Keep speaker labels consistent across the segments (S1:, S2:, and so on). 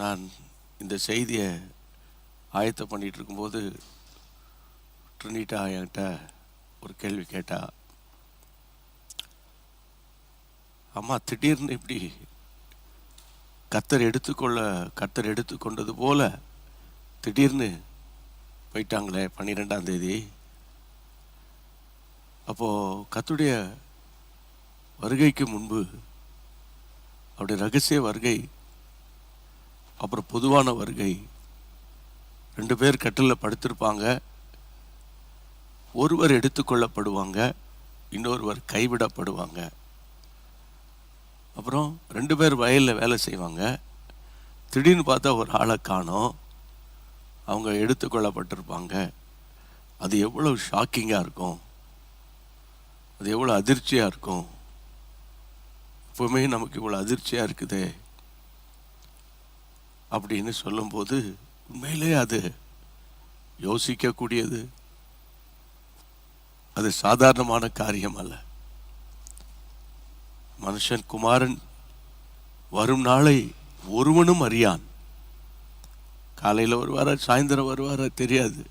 S1: நான் இந்த செய்தியை ஆயத்தம் பண்ணிகிட்டு இருக்கும்போது ட்ரினிட்டா என்கிட்ட ஒரு கேள்வி கேட்டா அம்மா திடீர்னு இப்படி கத்தர் எடுத்துக்கொள்ள கத்தர் எடுத்துக்கொண்டது போல திடீர்னு போயிட்டாங்களே பன்னிரெண்டாம் தேதி. அப்போது கத்துடைய வருகைக்கு முன்பு அவருடைய ரகசிய வருகை அப்புறம் பொதுவான வருகை. ரெண்டு பேர் கட்டிலில் படுத்திருப்பாங்க. ஒருவர் எடுத்துக்கொள்ளப்படுவாங்க. இன்னொருவர் கைவிடப்படுவாங்க. அப்புறம் ரெண்டு பேர் வயலில் வேலை செய்வாங்க. திடீர்னு பார்த்தா ஒரு ஆளை காணோம். அவங்க எடுத்துக்கொள்ளப்பட்டிருப்பாங்க. அது எவ்வளோ ஷாக்கிங்காக இருக்கும். அது எவ்வளோ அதிர்ச்சியாக இருக்கும். எப்பவுமே நமக்கு இவ்வளோ அதிர்ச்சியாக இருக்குதே. அப்படின்னு சொல்லும்போது உண்மையிலே அது யோசிக்கக்கூடியது. அது சாதாரணமான காரியம் அல்ல. மனுஷன் குமாரன் வரும் நாளை ஒருவனும் அறியான். காலையில் வருவாரா சாயந்தரம் வருவாரா தெரியாது.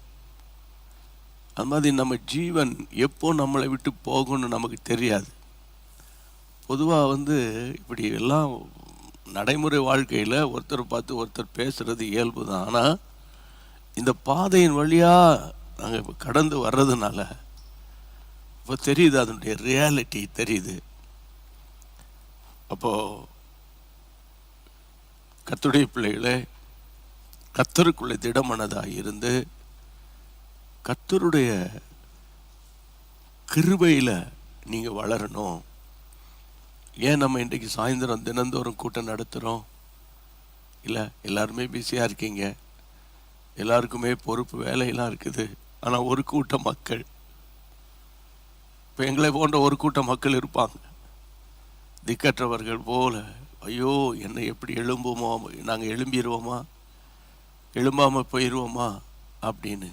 S1: அது மாதிரி நம்ம ஜீவன் எப்போ நம்மளை விட்டு போகணும்னு நமக்கு தெரியாது. பொதுவாக வந்து இப்படி எல்லாம் நடைமுறை வாழ்க்கையில் ஒருத்தர் பார்த்து ஒருத்தர் பேசுகிறது இயல்பு தான் ஆனால் இந்த பாதையின் வழியாக நாங்கள் இப்போ கடந்து வர்றதுனால இப்போ தெரியுது அதனுடைய ரியாலிட்டி தெரியுது. அப்போது கத்துடைய பிள்ளைகளே கத்தருக்குள்ளே திடமனதாக இருந்து கத்தருடைய கிருபையில் நீங்கள் வளரணும். ஏன் நம்ம இன்றைக்கு சாயந்தரம் தினந்தோறும் கூட்டம் நடத்துகிறோம் இல்லை எல்லாருமே பிஸியாக இருக்கீங்க. எல்லாருக்குமே பொறுப்பு வேலையெல்லாம் இருக்குது. ஆனால் ஒரு கூட்டம் மக்கள். இப்போ எங்களை போன்ற ஒரு கூட்டம் மக்கள் இருப்பாங்க. திக்கற்றவர்கள் போல ஐயோ என்னை எப்படி எழும்புமோ நாங்கள் எழும்பிடுவோமா எழும்பாமல் போயிடுவோமா அப்படின்னு.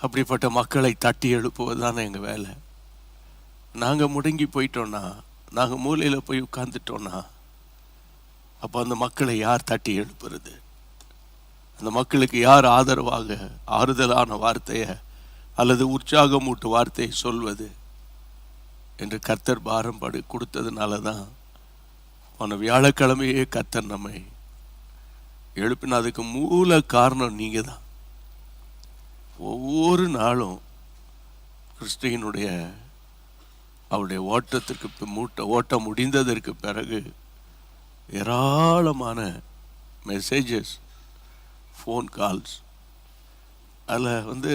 S1: அப்படிப்பட்ட மக்களை தட்டி எழுப்புவது தானே எங்கள் வேலை. நாங்கள் முடங்கி போயிட்டோன்னா நாங்கள் மூலையில் போய் உட்காந்துட்டோன்னா அப்போ அந்த மக்களை யார் தட்டி எழுப்புறது? அந்த மக்களுக்கு யார் ஆதரவாக ஆறுதலான வார்த்தையை அல்லது உற்சாகமூட்டு வார்த்தையை சொல்வது என்று கர்த்தர் பாரம்பாடு கொடுத்ததுனால தான் போன வியாழக்கிழமையே கர்த்தர் நம்மை எழுப்பின. அதுக்கு மூல காரணம் நீங்கள் தான் ஒவ்வொரு நாளும் கிறிஸ்டியனுடைய அவருடைய ஓட்டத்திற்கு மூட்ட ஓட்டம் முடிந்ததற்கு பிறகு ஏராளமான மெசேஜஸ் ஃபோன் கால்ஸ் அதில் வந்து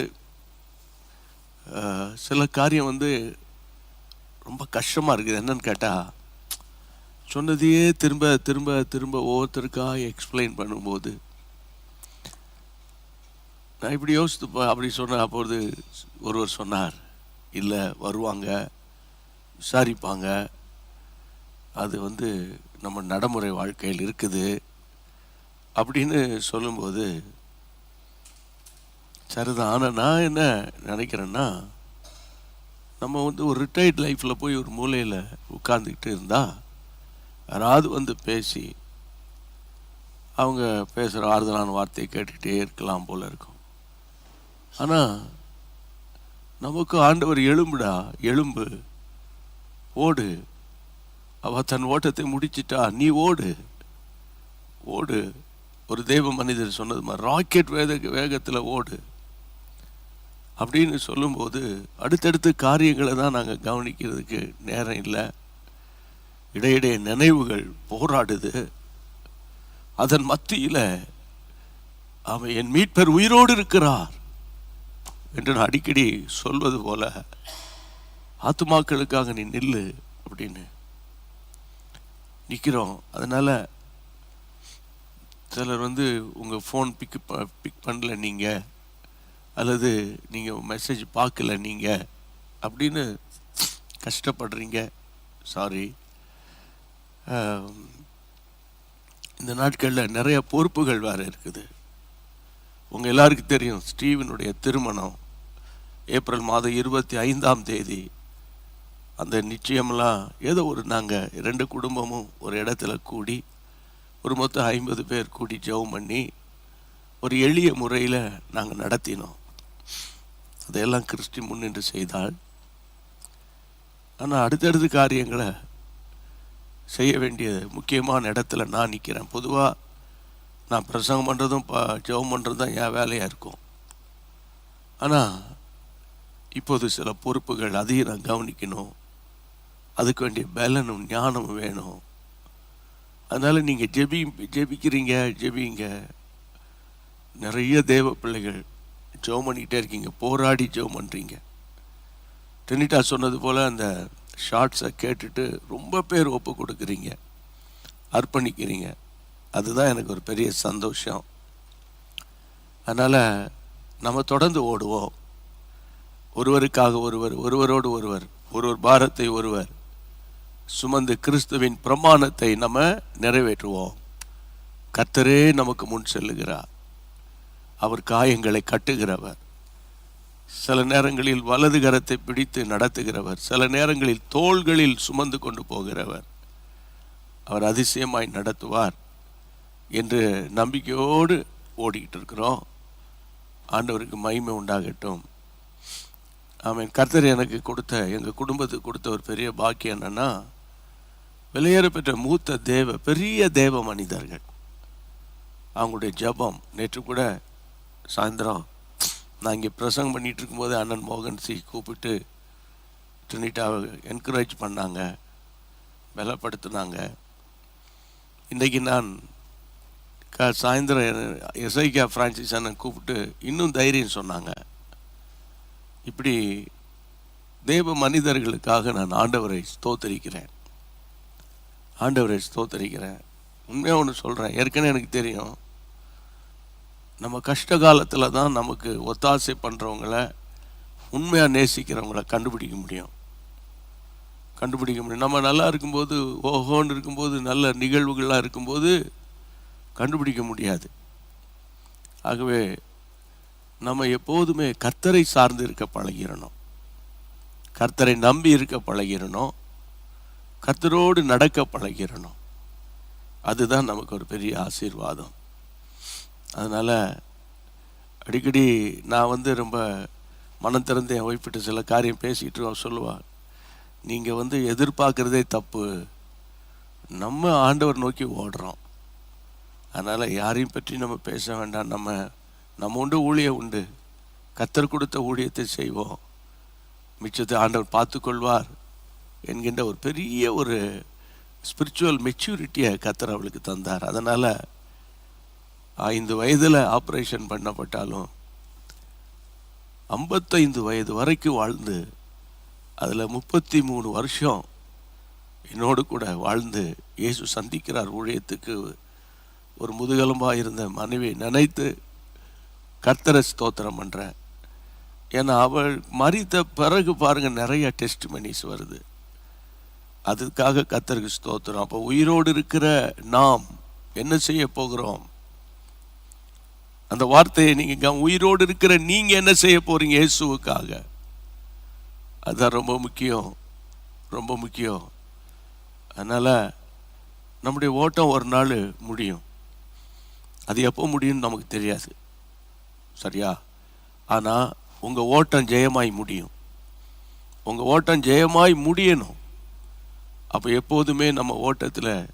S1: சில காரியம் வந்து ரொம்ப கஷ்டமாக இருக்குது. என்னன்னு கேட்டால் சொன்னதையே திரும்ப திரும்ப திரும்ப ஒவ்வொருத்தருக்காக எக்ஸ்பிளைன் பண்ணும்போது நான் இப்படி யோசித்து அப்படி சொன்ன அப்பொழுது ஒருவர் சொன்னார் இல்லை வருவாங்க. விசாரிப்பாங்க. அது வந்து நம்ம நடைமுறை வாழ்க்கையில் இருக்குது. அப்படின்னு சொல்லும்போது சரிதான் ஆனால் நான் என்ன நினைக்கிறேன்னா நம்ம வந்து ஒரு ரிட்டையர்ட் லைஃப்பில் போய் ஒரு மூலையில் உட்கார்ந்துக்கிட்டு இருந்தால் யாராவது வந்து பேசி அவங்க பேசுகிற ஆறுதலான வார்த்தையை கேட்டுக்கிட்டே இருக்கலாம் போல் இருக்கும். ஆனால் நமக்கு ஆண்டவர் எலும்புடா எலும்பு ஓடு. அவ தன் ஓட்டத்தை முடிச்சிட்டா நீ ஓடு. ஓடு. ஒரு தெய்வ மனிதர் சொன்னது மாதிரி ராக்கெட் வேக வேகத்தில் ஓடு. அப்படின்னு சொல்லும்போது அடுத்தடுத்து காரியங்களை தான் நாங்கள் கவனிக்கிறதுக்கு நேரம் இல்லை. இடையிடையே நினைவுகள் போராடுது. அதன் மத்தியில் அவன் என் மீட்பர் உயிரோடு இருக்கிறார் என்று நான் அடிக்கடி சொல்வது போல ஆத்துமாக்களுக்காக நீ நில்லு அப்படின்னு நிற்கிறோம் அதனால் சிலர் வந்து உங்கள் ஃபோன் பிக் பிக் பண்ணல நீங்கள் அல்லது நீங்கள் மெசேஜ் பார்க்கல நீங்கள் அப்படின்னு கஷ்டப்படுறீங்க. சாரி இந்த நாட்களில் நிறைய பொறுப்புகள் வேறு இருக்குது. உங்கள் எல்லாருக்கும் தெரியும் ஸ்டீவனுடைய திருமணம் ஏப்ரல் மாதம் இருபத்தி ஐந்தாம் தேதி. அந்த நிச்சயமெல்லாம் ஏதோ ஒரு நாங்கள் ரெண்டு குடும்பமும் ஒரு இடத்துல கூடி ஒரு மொத்தம் ஐம்பது பேர் கூடி ஜெபம் பண்ணி ஒரு எளிய முறையில் நாங்கள் நடத்தினோம். அதையெல்லாம் கிறிஸ்டி முன்னின்று செய்தால் ஆனால் அடுத்தடுத்த காரியங்களை செய்ய வேண்டிய முக்கியமான இடத்துல நான் நிற்கிறேன் பொதுவாக நான் பிரசங்கம் பண்ணுறதும் ப ஜெபம் பண்ணுறது தான் என் வேலையாக இருக்கும். ஆனால் இப்போது சில பொறுப்புகள் அதையும் நான் கவனிக்கணும். அதுக்கு வேண்டிய பலனும் ஞானமும் வேணும். அதனால் நீங்கள் ஜெபி ஜெபிக்கிறீங்க ஜெபிங்க. நிறைய தேவ பிள்ளைகள் ஜெபம் பண்ணிக்கிட்டே இருக்கீங்க. போராடி ஜெபம் பண்ணுறீங்க டெனிட்டா சொன்னது போல் அந்த ஷார்ட்ஸை கேட்டுட்டு ரொம்ப பேர் ஒப்பு கொடுக்குறீங்க. அர்ப்பணிக்கிறீங்க. அதுதான் எனக்கு ஒரு பெரிய சந்தோஷம். அதனால் நம்ம தொடர்ந்து ஓடுவோம். ஒருவருக்காக ஒருவர் ஒருவரோடு ஒருவர் ஒருவர் பாரத்தை ஒருவர். சுமந்து கிறிஸ்துவின் பிரமாணத்தை நம்ம நிறைவேற்றுவோம். கர்த்தரே நமக்கு முன் செல்லுகிறார். அவர் காயங்களை கட்டுகிறவர். சில நேரங்களில் வலது கரத்தை பிடித்து நடத்துகிறவர். சில நேரங்களில் தோள்களில் சுமந்து கொண்டு போகிறவர். அவர் அதிசயமாய் நடத்துவார் என்று நம்பிக்கையோடு ஓடிக்கிட்டு இருக்கிறோம். ஆண்டவருக்கு மகிமை உண்டாகட்டும். அவன் கர்த்தர் எனக்கு கொடுத்த எங்கள் குடும்பத்துக்கு கொடுத்த ஒரு பெரிய பாக்கியம் என்னென்னா வெளியேற பெற்ற மூத்த தேவ பெரிய தேவ மனிதர்கள். அவங்களுடைய ஜெபம். நேற்று கூட சாயந்தரம் நான் இங்கே பிரசங்கம் பண்ணிட்டு இருக்கும்போது அண்ணன் மோகன் சி கூப்பிட்டு ட்ரினிட்டாவை என்கரேஜ் பண்ணாங்க பலப்படுத்தினாங்க. இன்றைக்கி நான் க சாயந்தரம் எஸ்ஐகே ஃப்ரான்சிஸ் அண்ணன் கூப்பிட்டு இன்னும் தைரியம் சொன்னாங்க. இப்படி தேவ மனிதர்களுக்காக நான் ஆண்டவரை ஸ்தோத்தரிக்கிறேன். ஆண்டவரை ஸ்தோத்தரிக்கிறேன். உண்மையாக ஒன்று சொல்கிறேன் ஏற்கனவே எனக்கு தெரியும். நம்ம கஷ்ட காலத்தில் தான் நமக்கு ஒத்தாசை பண்ணுறவங்கள உண்மையாக நேசிக்கிறவங்கள கண்டுபிடிக்க முடியும். கண்டுபிடிக்க முடியும். நம்ம நல்லா இருக்கும்போது ஓஹோன்னு இருக்கும்போது நல்ல நிகழ்வுகளாக இருக்கும்போது கண்டுபிடிக்க முடியாது. ஆகவே நம்ம எப்போதுமே கர்த்தரை சார்ந்து இருக்க பழகிடணும் கர்த்தரை நம்பி இருக்க பழகிடணும் கத்தரோடு நடக்க பழகிடணும் அதுதான் நமக்கு ஒரு பெரிய ஆசீர்வாதம். அதனால் அடிக்கடி நான் வந்து ரொம்ப மனம் திறந்து என் ஒய்ஃபிட்ட சில காரியம் பேசிக்கிட்டு இருக்கோம். சொல்லுவாள் நீங்கள் வந்து எதிர்பார்க்குறதே தப்பு. நம்ம ஆண்டவர் நோக்கி ஓடுறோம். அதனால் யாரையும் பற்றி நம்ம பேச வேண்டாம். நம்ம நம்ம உண்டு ஊழிய உண்டு. கத்தர் கொடுத்த ஊழியத்தை செய்வோம். மிச்சத்தை ஆண்டவர் பார்த்துக்கொள்வார். என்கின்ற ஒரு பெரிய ஒரு ஸ்பிரிச்சுவல் மெச்சூரிட்டியை கத்தர் அவளுக்கு தந்தார். அதனால் ஐந்து வயதில் ஆப்ரேஷன் பண்ணப்பட்டாலும் ஐம்பத்தைந்து வயது வரைக்கும் வாழ்ந்து அதில் முப்பத்தி மூணு வருஷம் என்னோடு கூட வாழ்ந்து இயேசு சந்திக்கிறார் ஊழியத்துக்கு. ஒரு முதுகெலும்பாக இருந்த மனைவி நினைத்து கர்த்தரை ஸ்தோத்திரம் பண்ணுறேன் ஏன்னா அவள் மறித்த பிறகு பாருங்கள் நிறைய டெஸ்ட் மணிஸ் வருது. அதுக்காக கத்தருக்கு ஸ்தோத்திரம். அப்போ உயிரோடு இருக்கிற நாம் என்ன செய்ய போகிறோம்? அந்த வார்த்தையை நீங்கள் உயிரோடு இருக்கிற நீங்கள் என்ன செய்ய போகிறீங்க இயேசுவுக்காக? அதுதான் ரொம்ப முக்கியம். ரொம்ப முக்கியம். அதனால் நம்முடைய ஓட்டம் ஒரு நாள் முடியும். அது எப்போ முடியும்னு நமக்கு தெரியாது. சரியா? ஆனால் உங்கள் ஓட்டம் ஜெயமாய் முடியும். உங்கள் ஓட்டம் ஜெயமாய் முடியணும். அப்போ எப்போதுமே நம்ம ஓட்டத்தில்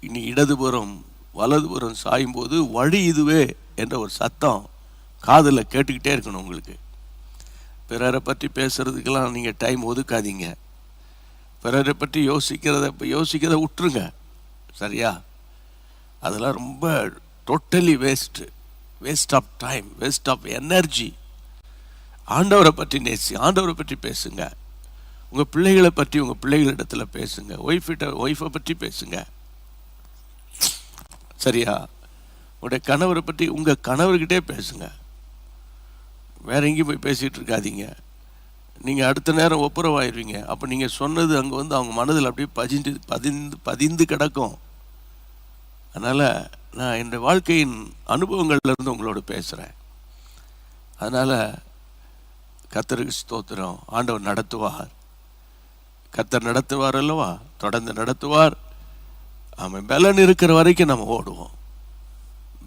S1: இனி இடதுபுறம் வலதுபுறம் சாயும்போது வழி இதுவே என்ற ஒரு சத்தம் காதில் கேட்டுக்கிட்டே இருக்கணும் உங்களுக்கு. பிறரை பற்றி பேசுறதுக்கெல்லாம் நீங்கள் டைம் ஒதுக்காதீங்க. பிறரை பற்றி யோசிக்கிறத யோசிக்கிறத விட்டுருங்க. சரியா? அதெல்லாம் ரொம்ப totally waste waste of time waste of energy ஆண்டவரை பற்றி நேசி ஆண்டவரை பற்றி பேசுங்க. உங்கள் பிள்ளைகளை பற்றி உங்கள் பிள்ளைகளிடத்துல பேசுங்க. ஒய்ஃபிட்ட ஒய்ஃபை பற்றி பேசுங்க. சரியா? உங்களுடைய கணவரை பற்றி உங்கள் கணவர்கிட்டே பேசுங்க. வேற எங்கேயும் போய் பேசிகிட்டு இருக்காதீங்க. நீங்கள் அடுத்த நேரம் ஒப்புரவாயிருவீங்க. அப்போ நீங்கள் சொன்னது அங்கே வந்து அவங்க மனதில் அப்படியே பதிஞ்சு பதிந்து பதிந்து கிடக்கும். அதனால் நான் என்னுடைய வாழ்க்கையின் அனுபவங்கள்லேருந்து உங்களோட பேசுகிறேன் அதனால் கத்தருக்கு ஸ்தோத்திரம். ஆண்டவர் நடத்துவார். கத்தர் நடத்துவார் அல்லவா? தொடர்ந்து நடத்துவார். ஆமாம் பலன் இருக்கிற வரைக்கும் நம்ம ஓடுவோம்.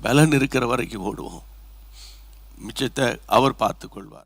S1: பலன் இருக்கிற வரைக்கும் ஓடுவோம். மிச்சத்தை அவர் பார்த்துக்கொள்வார்.